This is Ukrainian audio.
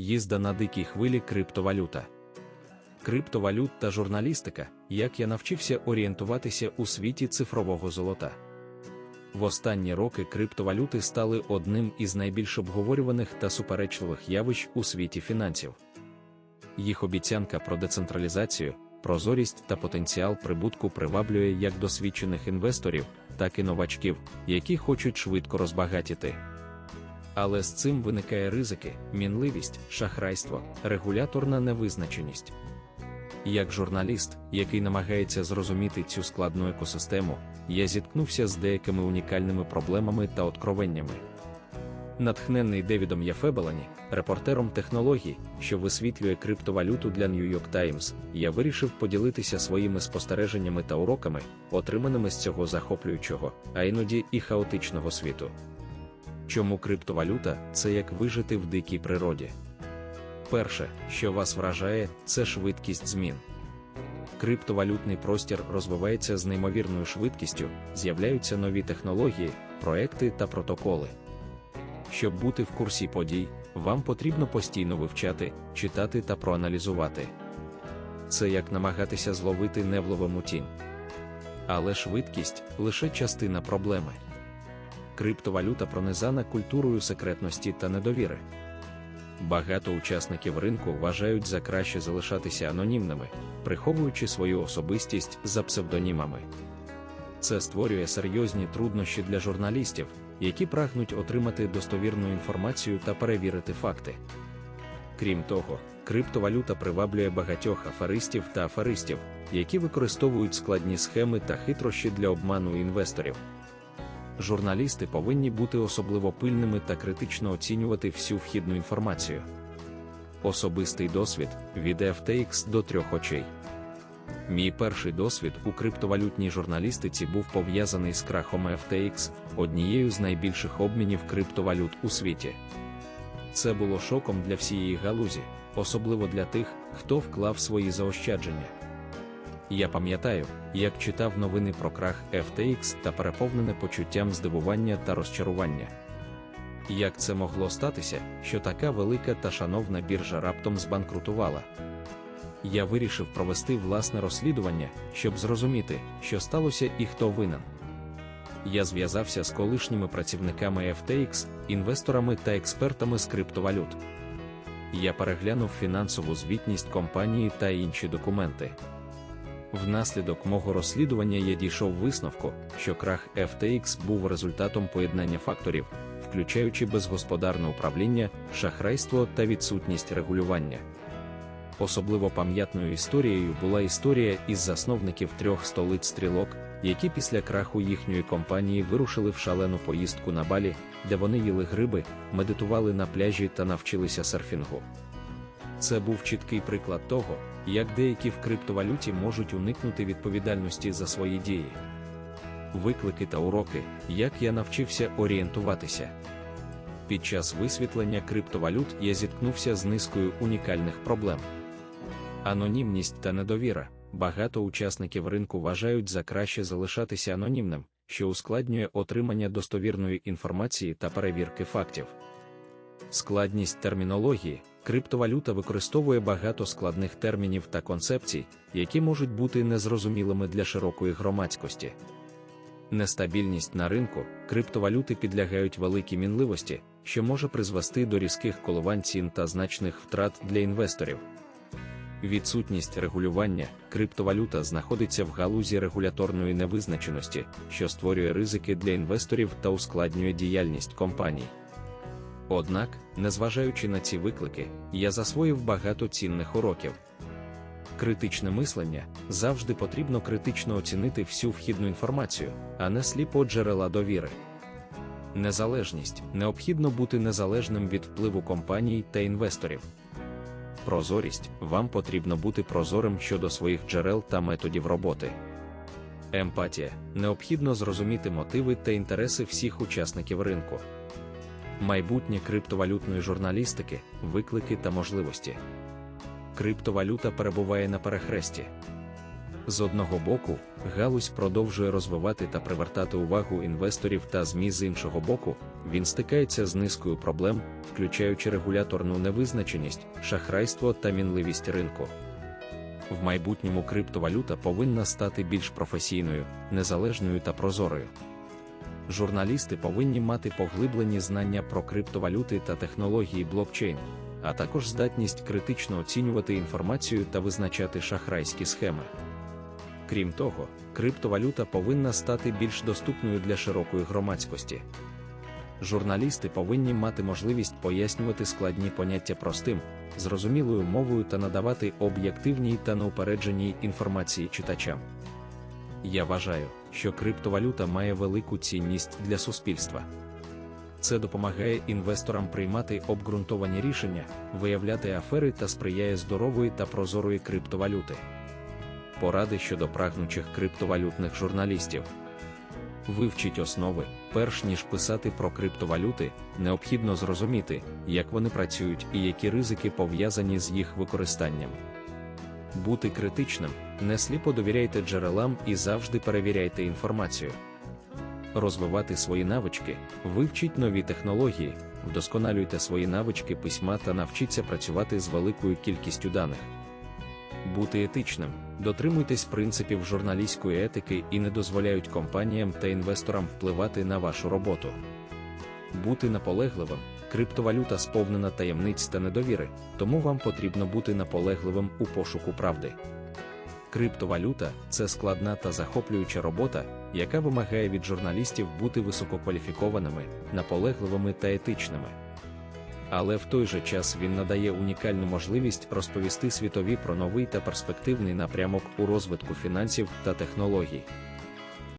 їзда на дикій хвилі криптовалюта. Криптовалют та журналістика, як я навчився орієнтуватися у світі цифрового золота. В останні роки криптовалюти стали одним із найбільш обговорюваних та суперечливих явищ у світі фінансів. Їх обіцянка про децентралізацію, прозорість та потенціал прибутку приваблює як досвідчених інвесторів, так і новачків, які хочуть швидко розбагатіти. Але з цим виникає ризики, мінливість, шахрайство, регуляторна невизначеність. Як журналіст, який намагається зрозуміти цю складну екосистему, я зіткнувся з деякими унікальними проблемами та откровеннями. Натхнений Девідом Яфебелані, репортером технологій, що висвітлює криптовалюту для New York Times, я вирішив поділитися своїми спостереженнями та уроками, отриманими з цього захоплюючого, а іноді і хаотичного світу. Чому криптовалюта це як вижити в дикій природі? Перше, що вас вражає, це швидкість змін. Криптовалютний простір розвивається з неймовірною швидкістю, з'являються нові технології, проекти та протоколи. Щоб бути в курсі подій, вам потрібно постійно вивчати, читати та проаналізувати. Це як намагатися зловити невловиму тінь. Але швидкість лише частина проблеми. Криптовалюта пронизана культурою секретності та недовіри. Багато учасників ринку вважають за краще залишатися анонімними, приховуючи свою особистість за псевдонімами. Це створює серйозні труднощі для журналістів, які прагнуть отримати достовірну інформацію та перевірити факти. Крім того, криптовалюта приваблює багатьох аферистів та аферистів, які використовують складні схеми та хитрощі для обману інвесторів. Журналісти повинні бути особливо пильними та критично оцінювати всю вхідну інформацію. Особистий досвід від FTX до трьох очей. Мій перший досвід у криптовалютній журналістиці був пов'язаний з крахом FTX, однією з найбільших обмінів криптовалют у світі. Це було шоком для всієї галузі, особливо для тих, хто вклав свої заощадження. Я пам'ятаю, як читав новини про крах FTX та переповнене почуттям здивування та розчарування. Як це могло статися, що така велика та шановна біржа раптом збанкрутувала? Я вирішив провести власне розслідування, щоб зрозуміти, що сталося і хто винен. Я зв'язався з колишніми працівниками FTX, інвесторами та експертами з криптовалют. Я переглянув фінансову звітність компанії та інші документи. Внаслідок мого розслідування я дійшов висновку, що крах FTX був результатом поєднання факторів, включаючи безгосподарне управління, шахрайство та відсутність регулювання. Особливо пам'ятною історією була історія із засновників трьох столиць стрілок, які після краху їхньої компанії вирушили в шалену поїздку на балі, де вони їли гриби, медитували на пляжі та навчилися серфінгу. Це був чіткий приклад того, як деякі в криптовалюті можуть уникнути відповідальності за свої дії. Виклики та уроки, як я навчився орієнтуватися. Під час висвітлення криптовалют я зіткнувся з низкою унікальних проблем. Анонімність та недовіра. Багато учасників ринку вважають за краще залишатися анонімним, що ускладнює отримання достовірної інформації та перевірки фактів. Складність термінології, криптовалюта використовує багато складних термінів та концепцій, які можуть бути незрозумілими для широкої громадськості. Нестабільність на ринку, криптовалюти підлягають великій мінливості, що може призвести до різких коливань цін та значних втрат для інвесторів. Відсутність регулювання, криптовалюта знаходиться в галузі регуляторної невизначеності, що створює ризики для інвесторів та ускладнює діяльність компаній. Однак, незважаючи на ці виклики, я засвоїв багато цінних уроків. Критичне мислення завжди потрібно критично оцінити всю вхідну інформацію, а не сліпо джерела довіри. Незалежність необхідно бути незалежним від впливу компаній та інвесторів. Прозорість вам потрібно бути прозорим щодо своїх джерел та методів роботи. Емпатія необхідно зрозуміти мотиви та інтереси всіх учасників ринку майбутнє криптовалютної журналістики, виклики та можливості. Криптовалюта перебуває на перехресті. З одного боку, галузь продовжує розвивати та привертати увагу інвесторів та ЗМІ з іншого боку, він стикається з низкою проблем, включаючи регуляторну невизначеність, шахрайство та мінливість ринку. В майбутньому криптовалюта повинна стати більш професійною, незалежною та прозорою. Журналісти повинні мати поглиблені знання про криптовалюти та технології блокчейн, а також здатність критично оцінювати інформацію та визначати шахрайські схеми. Крім того, криптовалюта повинна стати більш доступною для широкої громадськості. Журналісти повинні мати можливість пояснювати складні поняття простим, зрозумілою мовою та надавати об'єктивній та неупередженій інформації читачам. Я вважаю, що криптовалюта має велику цінність для суспільства. Це допомагає інвесторам приймати обґрунтовані рішення, виявляти афери та сприяє здорової та прозорої криптовалюти. Поради щодо прагнучих криптовалютних журналістів. Вивчіть основи, перш ніж писати про криптовалюти, необхідно зрозуміти, як вони працюють і які ризики пов'язані з їх використанням. Бути критичним, не сліпо довіряйте джерелам і завжди перевіряйте інформацію. Розвивати свої навички, вивчіть нові технології, вдосконалюйте свої навички письма та навчіться працювати з великою кількістю даних. Бути етичним, дотримуйтесь принципів журналістської етики і не дозволяють компаніям та інвесторам впливати на вашу роботу. Бути наполегливим, криптовалюта сповнена таємниць та недовіри, тому вам потрібно бути наполегливим у пошуку правди. Криптовалюта це складна та захоплююча робота, яка вимагає від журналістів бути висококваліфікованими, наполегливими та етичними. Але в той же час він надає унікальну можливість розповісти світові про новий та перспективний напрямок у розвитку фінансів та технологій.